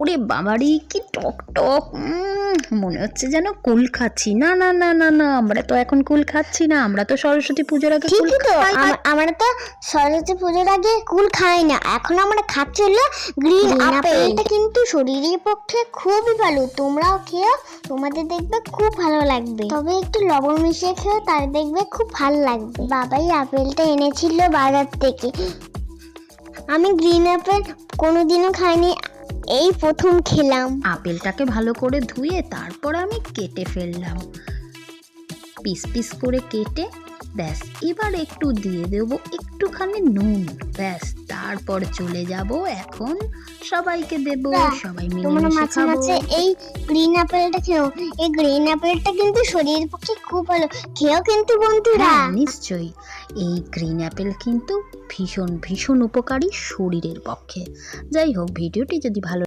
ওরে বাবারি কি টক টক মনে হচ্ছে যেন কুল খাচ্ছি। না না না না না আমরা তো এখন কুল খাচ্ছি না আমরা তো সরস্বতী পুজোর আগে কুল তো আমরা তো সরস্বতী পুজোর আগে কুল খাই না এখন আমরা খাচ্ছি হলো গ্রিন আপেল। এটা কিন্তু শরীরের পক্ষে খুবই ভালো তোমরাও খেও তোমাদের দেখবে খুব ভালো লাগবে। তবে একটু লবণ মিশিয়ে খেও তার দেখবে খুব ভালো লাগবে। বাবাই আপেলটা এনেছিল বাজার থেকে। আমি গ্রিন আপেল কোনোদিনও খাইনি এই প্রথম খেলাম। আপেলটাকে ভালো করে ধুয়ে তারপর আমি কেটে ফেললাম। পিস পিস করে কেটে ব্যাস এবার একটু দিয়ে দেব একটুখানি নুন। ব্যাস তারপর চলে যাব এখন সবাইকে দেব সবাই মিলে খাব। মাঝে এই গ্রিন আপেলটা খেও। এই গ্রিন আপেলটা কিন্তু শরীরের পক্ষে খুব ভালো। খেও কিন্তু বন্ধুরা। হ্যাঁ নিশ্চয়ই। এই গ্রিন অ্যাপেল কিন্তু ভীষণ ভীষণ উপকারী শরীরের পক্ষে। যাই হোক ভিডিওটি যদি ভালো